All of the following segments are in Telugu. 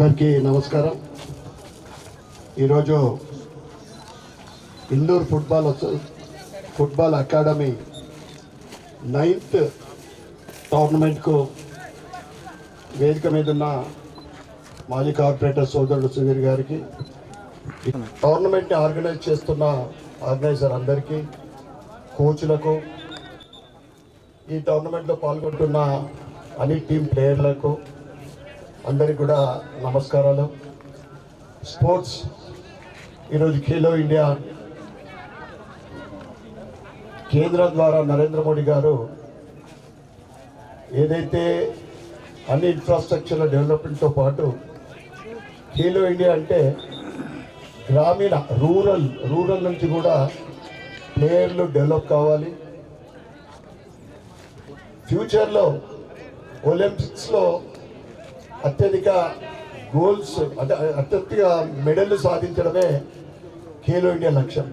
అందరికీ నమస్కారం. ఈరోజు Indur football football academy ninth టోర్నమెంట్కు వేదిక మీద ఉన్న మాజీ కార్పొరేటర్ సోదరుడు సుధీర్ గారికి టోర్నమెంట్ని ఆర్గనైజ్ చేస్తున్న ఆర్గనైజర్ అందరికీ కోచ్లకు ఈ టోర్నమెంట్లో పాల్గొంటున్న అన్ని టీం ప్లేయర్లకు అందరికి కూడా నమస్కారాలు. స్పోర్ట్స్ ఈరోజు ఖేలో ఇండియా కేంద్రం ద్వారా నరేంద్ర మోడీ గారు ఏదైతే అన్ని ఇన్ఫ్రాస్ట్రక్చర్ డెవలప్మెంట్తో పాటు ఖేలో ఇండియా అంటే గ్రామీణ రూరల్ రూరల్ నుంచి కూడా ప్లేయర్లు డెవలప్ కావాలి. ఫ్యూచర్లో ఒలింపిక్స్లో అత్యధిక గోల్స్ అంటే అత్యధిక మెడల్ సాధించడమే ఖేలో ఇండియా లక్ష్యం.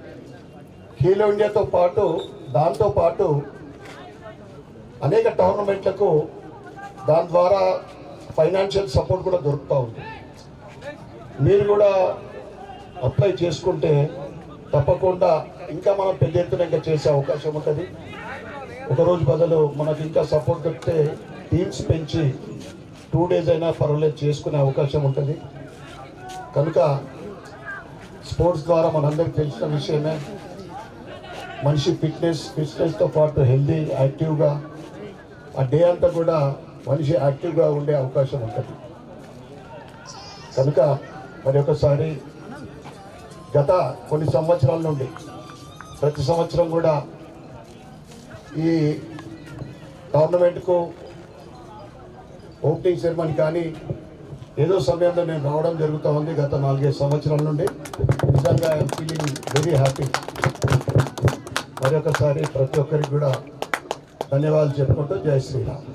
ఖేలో ఇండియాతో పాటు దాంతో పాటు అనేక టోర్నమెంట్లకు దాని ద్వారా ఫైనాన్షియల్ సపోర్ట్ కూడా దొరుకుతూ ఉంది. మీరు కూడా అప్లై చేసుకుంటే తప్పకుండా ఇంకా మనం పెద్ద ఎత్తున ఇంకా చేసే అవకాశం ఉంటుంది. ఒకరోజు బదులు మనకు ఇంకా సపోర్ట్ దొరికితే టీమ్స్ పెంచి టూ డేస్ అయినా పర్వాలేదు చేసుకునే అవకాశం ఉంటుంది. కనుక స్పోర్ట్స్ ద్వారా మనందరికి తెలిసిన విషయమే. మనిషి ఫిట్నెస్ ఫిట్నెస్తో పాటు హెల్దీ యాక్టివ్గా ఆ డే అంతా కూడా మనిషి యాక్టివ్గా ఉండే అవకాశం ఉంటుంది. కనుక మరి ఒకసారి గత కొన్ని సంవత్సరాల నుండి ప్రతి సంవత్సరం కూడా ఈ టోర్నమెంట్కు ఓపెనింగ్ సెరమనీ కానీ ఏదో సమయంలో నేను రావడం జరుగుతూ ఉంది గత నాలుగైదు సంవత్సరాల నుండి. నిజంగా ఐఎమ్ ఫీలింగ్ వెరీ హ్యాపీ మరొకసారి ప్రతి ఒక్కరికి కూడా ధన్యవాదాలు చెప్పుకుంటూ జై శ్రీరామ్.